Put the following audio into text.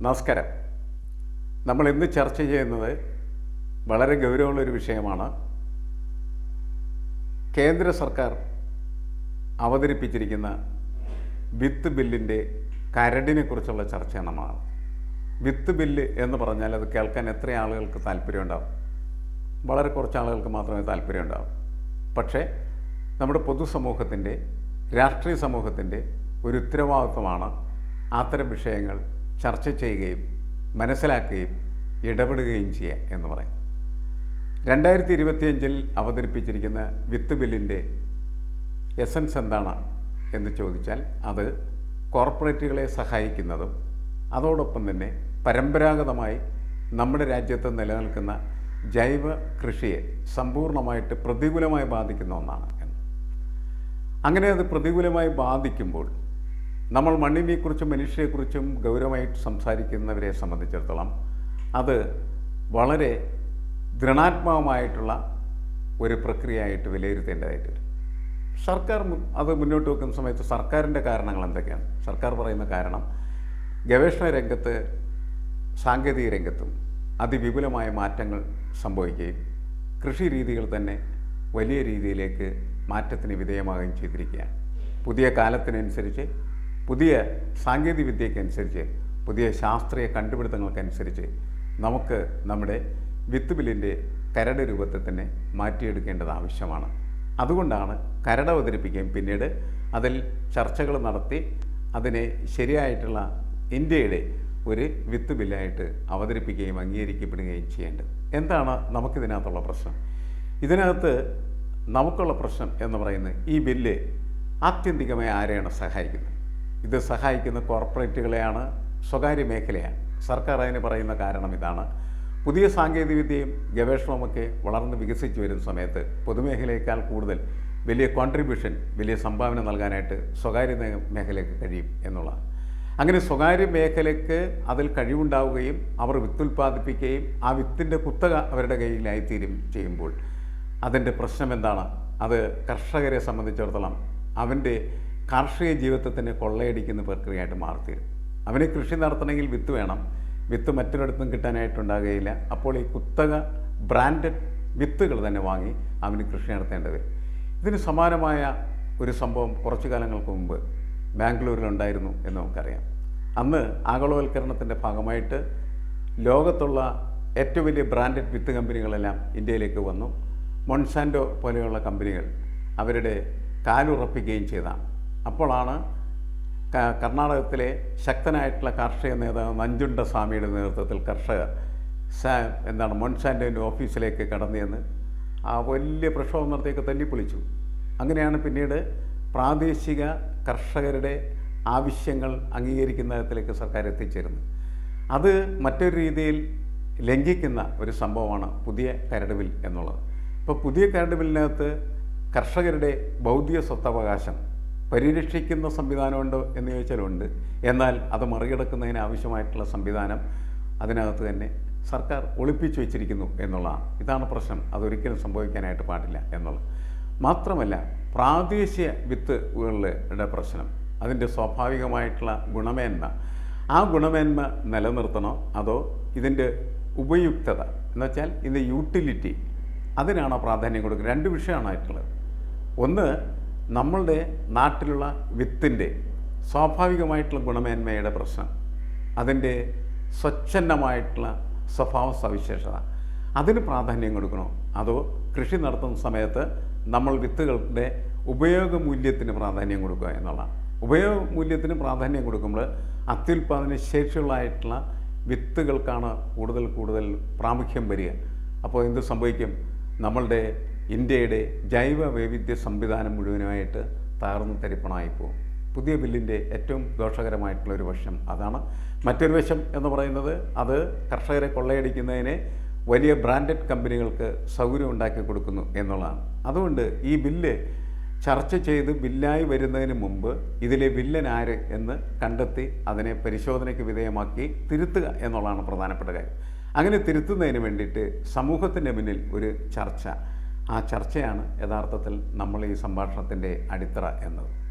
നമസ്കാരം. നമ്മൾ ഇന്ന് ചർച്ച ചെയ്യുന്നത് വളരെ ഗൗരവമുള്ളൊരു വിഷയമാണ്. കേന്ദ്ര സർക്കാർ അവതരിപ്പിച്ചിരിക്കുന്ന വിത്ത് ബില്ലിന്റെ കരടിനെ കുറിച്ചുള്ള ചർച്ചയാണ് വിത്ത് ബില്ല് എന്ന് പറഞ്ഞാൽ അത് കേൾക്കാൻ എത്ര ആളുകൾക്ക് താല്പര്യമുണ്ടാവും വളരെ കുറച്ച് ആളുകൾക്ക് മാത്രമേ താല്പര്യമുണ്ടാവും പക്ഷേ നമ്മുടെ പൊതുസമൂഹത്തിന്റെ രാഷ്ട്രീയ സമൂഹത്തിന്റെ ഒരു ഉത്തരവാദിത്വമാണ് അത്തരം വിഷയങ്ങൾ ചർച്ച ചെയ്യുകയും മനസ്സിലാക്കുകയും ഇടപെടുകയും ചെയ്യുക എന്ന് പറയും. രണ്ടായിരത്തി ഇരുപത്തിയഞ്ചിൽ അവതരിപ്പിച്ചിരിക്കുന്ന വിത്ത് ബില്ലിന്റെ എസൻസ് എന്താണ് എന്ന് ചോദിച്ചാൽ അത് കോർപ്പറേറ്റുകളെ സഹായിക്കുന്നതും അതോടൊപ്പം തന്നെ പരമ്പരാഗതമായി നമ്മുടെ രാജ്യത്ത് നിലനിൽക്കുന്ന ജൈവ കൃഷിയെ സമ്പൂർണമായിട്ട് പ്രതികൂലമായി ബാധിക്കുന്ന ഒന്നാണ് എന്ന്. അങ്ങനെ അത് പ്രതികൂലമായി ബാധിക്കുമ്പോൾ നമ്മൾ മണ്ണിനെക്കുറിച്ചും മനുഷ്യരെക്കുറിച്ചും ഗൗരവമായിട്ട് സംസാരിക്കുന്നവരെ സംബന്ധിച്ചിടത്തോളം അത് വളരെ ദൃഢാത്മകമായിട്ടുള്ള ഒരു പ്രക്രിയയായിട്ട് വിലയിരുത്തേണ്ടതായിട്ട് വരും സർക്കാർ അത് മുന്നോട്ട് വെക്കുന്ന സമയത്ത് സർക്കാരിന്റെ കാരണങ്ങൾ എന്തൊക്കെയാണ്? സർക്കാർ പറയുന്ന കാരണം ഗവേഷണ രംഗത്ത് സാങ്കേതിക രംഗത്തും അതിവിപുലമായ മാറ്റങ്ങൾ സംഭവിക്കുകയും കൃഷി രീതികൾ തന്നെ വലിയ രീതിയിലേക്ക് മാറ്റത്തിന് വിധേയമാകുകയും ചെയ്തിരിക്കുകയാണ്. പുതിയ കാലത്തിനനുസരിച്ച് പുതിയ സാങ്കേതിക വിദ്യക്കനുസരിച്ച് പുതിയ ശാസ്ത്രീയ കണ്ടുപിടുത്തങ്ങൾക്കനുസരിച്ച് നമുക്ക് നമ്മുടെ വിത്ത് ബില്ലിന്റെ കരട് രൂപത്തെ തന്നെ മാറ്റിയെടുക്കേണ്ടത് ആവശ്യമാണ്. അതുകൊണ്ടാണ് കരട് അവതരിപ്പിക്കുകയും പിന്നീട് അതിൽ ചർച്ചകൾ നടത്തി അതിനെ ശരിയായിട്ടുള്ള ഇന്ത്യയുടെ ഒരു വിത്ത് ബില്ലായിട്ട് അവതരിപ്പിക്കുകയും അംഗീകരിക്കപ്പെടുകയും ചെയ്യേണ്ടത്. എന്താണ് നമുക്കിതിനകത്തുള്ള പ്രശ്നം? ഇതിനകത്ത് നമുക്കുള്ള പ്രശ്നം എന്ന് പറയുന്നത് ഈ ബില്ല് ആത്യന്തികമായി ആരെയാണ് സഹായിക്കുന്നത്? ഇത് സഹായിക്കുന്ന കോർപ്പറേറ്റുകളെയാണ് സ്വകാര്യ മേഖലയാണ്. സർക്കാർ അതിന് പറയുന്ന കാരണം ഇതാണ്. പുതിയ സാങ്കേതികവിദ്യയും ഗവേഷണവുമൊക്കെ വളർന്ന് വികസിച്ചു വരുന്ന സമയത്ത് പൊതുമേഖലയേക്കാൾ കൂടുതൽ വലിയ കോൺട്രിബ്യൂഷൻ വലിയ സംഭാവന നൽകാനായിട്ട് സ്വകാര്യ മേഖലയ്ക്ക് കഴിയും എന്നുള്ളതാണ്. അങ്ങനെ സ്വകാര്യ മേഖലയ്ക്ക് അതിൽ കഴിവുണ്ടാവുകയും അവർ വിത്തുൽപാദിപ്പിക്കുകയും ആ വിത്തിന്റെ കുത്തക അവരുടെ കയ്യിലായിത്തീരും ചെയ്യുമ്പോൾ അതിന്റെ പ്രശ്നം എന്താണ് അത് കർഷകരെ സംബന്ധിച്ചിടത്തോളം അവന്റെ കാർഷിക ജീവിതത്തെ കൊള്ളയടിക്കുന്ന പ്രക്രിയയായിട്ട് മാറിത്തീരും. അവന് കൃഷി നടത്തണമെങ്കിൽ വിത്ത് വേണം. വിത്ത് മറ്റൊരിടത്തും കിട്ടാനായിട്ടുണ്ടാകുകയില്ല. അപ്പോൾ ഈ കുത്തക ബ്രാൻഡഡ് വിത്തുകൾ തന്നെ വാങ്ങി അവന് കൃഷി നടത്തേണ്ടത് ഇതിന് സമാനമായ ഒരു സംഭവം കുറച്ചു കാലങ്ങൾക്ക് മുമ്പ് ബാംഗ്ലൂരിലുണ്ടായിരുന്നു എന്ന് നമുക്കറിയാം. അന്ന് ആഗോളവൽക്കരണത്തിന്റെ ഭാഗമായിട്ട് ലോകത്തുള്ള ഏറ്റവും വലിയ ബ്രാൻഡഡ് വിത്ത് കമ്പനികളെല്ലാം ഇന്ത്യയിലേക്ക് വന്നു. മൊൺസാൻഡോ പോലെയുള്ള കമ്പനികൾ അവരുടെ കാലുറപ്പിക്കുകയും ചെയ്തതാണ് അപ്പോഴാണ് കർണാടകത്തിലെ ശക്തനായിട്ടുള്ള കാർഷിക നേതാവ് നഞ്ചുണ്ട സ്വാമിയുടെ നേതൃത്വത്തിൽ കർഷകർ സാ എന്താണ് മൊൺസാൻഡോന്റെ ഓഫീസിലേക്ക് കടന്നു ചെന്ന് ആ വലിയ പ്രക്ഷോഭം നടത്തിയൊക്കെ തല്ലിപ്പൊളിച്ചു. അങ്ങനെയാണ് പിന്നീട് പ്രാദേശിക കർഷകരുടെ ആവശ്യങ്ങൾ അംഗീകരിക്കുന്ന തരത്തിലേക്ക് സർക്കാർ എത്തിച്ചേരുന്നത്. അത് മറ്റൊരു രീതിയിൽ ലംഘിക്കുന്ന ഒരു സംഭവമാണ് പുതിയ കരട് ബിൽ എന്നുള്ളത്. ഇപ്പോൾ പുതിയ കരട് ബില്ലിനകത്ത് കർഷകരുടെ ബൗദ്ധിക സ്വത്തവകാശം പരിരക്ഷിക്കുന്ന സംവിധാനമുണ്ടോ എന്ന് ചോദിച്ചാലുണ്ട്. എന്നാൽ അത് മറികടക്കുന്നതിന് ആവശ്യമായിട്ടുള്ള സംവിധാനം അതിനകത്ത് തന്നെ സർക്കാർ ഒളിപ്പിച്ചു വെച്ചിരിക്കുന്നു എന്നുള്ളതാണ്. ഇതാണ് പ്രശ്നം. അതൊരിക്കലും സംഭവിക്കാനായിട്ട് പാടില്ല എന്നുള്ളത്. മാത്രമല്ല പ്രാദേശിക വിത്തുകളുടെ പ്രശ്നം. അതിന്റെ സ്വാഭാവികമായിട്ടുള്ള ഗുണമേന്മ. ആ ഗുണമേന്മ നിലനിർത്തണോ അതോ ഇതിന്റെ ഉപയുക്തത? എന്നുവെച്ചാൽ ഇതിന്റെ യൂട്ടിലിറ്റി. അതിനാണോ പ്രാധാന്യം കൊടുക്കുന്നത്? രണ്ട് വിഷയമാണായിട്ടുള്ളത് ഒന്ന് നമ്മളുടെ നാട്ടിലുള്ള വിത്തിന്റെ സ്വാഭാവികമായിട്ടുള്ള ഗുണമേന്മയുടെ പ്രശ്നം. അതിന്റെ സ്വച്ഛന്നമായിട്ടുള്ള സ്വഭാവ സവിശേഷത അതിന് പ്രാധാന്യം കൊടുക്കണോ? അതോ കൃഷി നടത്തുന്ന സമയത്ത് നമ്മൾ വിത്തുകളുടെ ഉപയോഗമൂല്യത്തിന് പ്രാധാന്യം കൊടുക്കുക എന്നുള്ളതാണ്. ഉപയോഗമൂല്യത്തിന് പ്രാധാന്യം കൊടുക്കുമ്പോൾ അത്യുൽപാദന ശേഷിയുള്ളതായിട്ടുള്ള വിത്തുകൾക്കാണ് കൂടുതൽ കൂടുതൽ പ്രാമുഖ്യം വരിക. അപ്പോൾ എന്ത് സംഭവിക്കും? നമ്മളുടെ ഇന്ത്യയുടെ ജൈവ വൈവിധ്യ സംവിധാനം മുഴുവനുമായിട്ട് താർന്നു തരിപ്പണമായി പോകും പുതിയ ബില്ലിന്റെ ഏറ്റവും ദോഷകരമായിട്ടുള്ള ഒരു വശം അതാണ്. മറ്റൊരു വശം എന്ന് പറയുന്നത് അത് കർഷകരെ കൊള്ളയടിക്കുന്നതിന് വലിയ ബ്രാൻഡഡ് കമ്പനികൾക്ക് സൗകര്യം ഉണ്ടാക്കി കൊടുക്കുന്നു എന്നുള്ളതാണ്. അതുകൊണ്ട് ഈ ബില്ല് ചർച്ച ചെയ്ത് ബില്ലായി വരുന്നതിന് മുമ്പ് ഇതിലെ വില്ലൻ ആര് എന്ന് കണ്ടെത്തി അതിനെ പരിശോധനയ്ക്ക് വിധേയമാക്കി തിരുത്തുക എന്നുള്ളതാണ് പ്രധാനപ്പെട്ട കാര്യം. അങ്ങനെ തിരുത്തുന്നതിന് വേണ്ടിയിട്ട് സമൂഹത്തിന്റെ മുന്നിൽ ഒരു ചർച്ച. ആ ചർച്ചയാണ് യഥാർത്ഥത്തിൽ നമ്മൾ ഈ സംഭാഷണത്തിന്റെ അടിത്തറ എന്നത്.